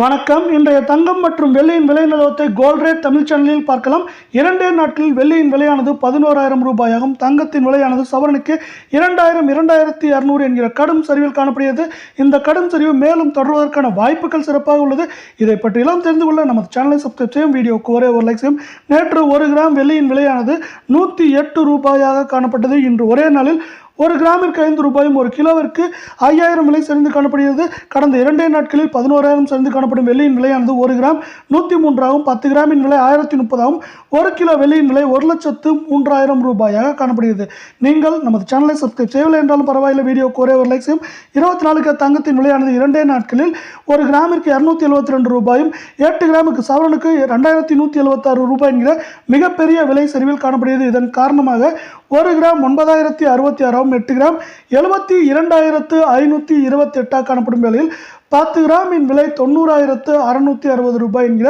வணக்கம். இன்றைய தங்கம் மற்றும் வெள்ளியின் விலை நிலவரத்தை கோல்ரேட் தமிழ் சேனலில் பார்க்கலாம். இரண்டே நாட்களில் வெள்ளியின் விலையானது பதினோராயிரம் ரூபாயாகும். தங்கத்தின் விலையானது சவரனுக்கு இரண்டாயிரம் இரண்டாயிரத்தி இரநூறு என்கிற கடும் சரிவில் காணப்படுகிறது. இந்த கடும் சரிவு மேலும் தொடர்வதற்கான வாய்ப்புகள் சிறப்பாக உள்ளது. இதை பற்றியெல்லாம் தெரிந்து கொள்ள நமது சேனலை சப்ஸ்கிரைப் செய்யும் வீடியோக்கு ஒரே ஒரு லைக் செய்யும். நேற்று ஒரு கிராம் வெள்ளியின் விலையானது நூற்றி எட்டு ரூபாயாக காணப்பட்டது. இன்று ஒரே நாளில் ஒரு கிராமிற்கு ஐந்து ரூபாயும் ஒரு கிலோவிற்கு ஐயாயிரம் விலை சரிந்து காணப்படுகிறது. கடந்த இரண்டே நாட்களில் பதினோராயிரம் சரிந்து காணப்படும் வெள்ளியின் விலையானது ஒரு கிராம் நூற்றி மூன்றாகவும் பத்து கிராமின் விலை ஆயிரத்தி முப்பதாகவும் ஒரு கிலோ வெள்ளியின் விலை ஒரு லட்சத்து மூன்றாயிரம் ரூபாயாக காணப்படுகிறது. நீங்கள் நமது சேனலை சப்ஸ்கிரைப் செய்யவில்லை என்றாலும் பரவாயில்லை வீடியோ ஒரே ஒரு லைக் செய்யும். இருபத்தி நாலுக்கு தங்கத்தின் விலையானது இரண்டே நாட்களில் ஒரு கிராமிற்கு இரநூத்தி எழுபத்தி ரெண்டு ரூபாயும் எட்டு கிராமுக்கு சவரனுக்கு ரெண்டாயிரத்தி நூற்றி எழுபத்தாறு ரூபாய் என்கிற மிகப்பெரிய விலை சரிவில் காணப்படுகிறது. இதன் காரணமாக ஒரு கிராம் ஒன்பதாயிரத்தி அறுபத்தி ஆறாவும் எட்டு கிராம் எழுபத்தி இரண்டாயிரத்து ஐநூற்றி இருபத்தி எட்டாக காணப்படும் வேளையில் பத்து கிராமின் விலை தொண்ணூறாயிரத்து அறுநூற்றி அறுபது ரூபாய் என்கிற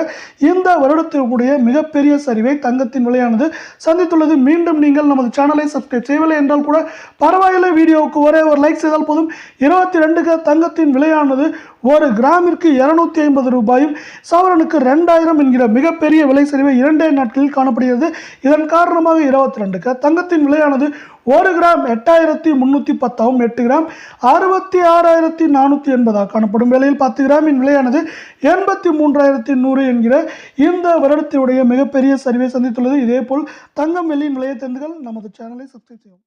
இந்த வருடத்திற்குடைய மிகப்பெரிய சரிவை தங்கத்தின் விலையானது சந்தித்துள்ளது. மீண்டும் நீங்கள் நமது சேனலை சப்ஸ்கிரைப் செய்யவில்லை என்றால் கூட பரவாயில்லை வீடியோவுக்கு ஒரே ஒரு லைக் செய்தால் போதும். இருபத்தி ரெண்டுக்கு தங்கத்தின் விலையானது ஒரு கிராமிற்கு இருநூத்தி ஐம்பது ரூபாயும் சவரனுக்கு ரெண்டாயிரம் என்கிற மிகப்பெரிய விலை சரிவை இரண்டே நாட்களில் காணப்படுகிறது. இதன் காரணமாக இருபத்தி ரெண்டுக்கு தங்கத்தின் விலையானது ஒரு கிராம் எட்டாயிரத்தி முந்நூற்றி பத்தாவும் எட்டு கிராம் அறுபத்தி ஆறாயிரத்தி நானூற்றி எண்பதாக காணப்படும் வேளையில் பத்து கிராமின் விலையானது எண்பத்தி மூன்றாயிரத்தி நூறு என்கிற இந்த வருடத்தினுடைய மிகப்பெரிய சரிவை சந்தித்துள்ளது. இதேபோல் தங்கம் வெள்ளியின் விலையை தெரிந்துகள். நமது சேனலை சப்ஸ்கிரைப் செய்யும்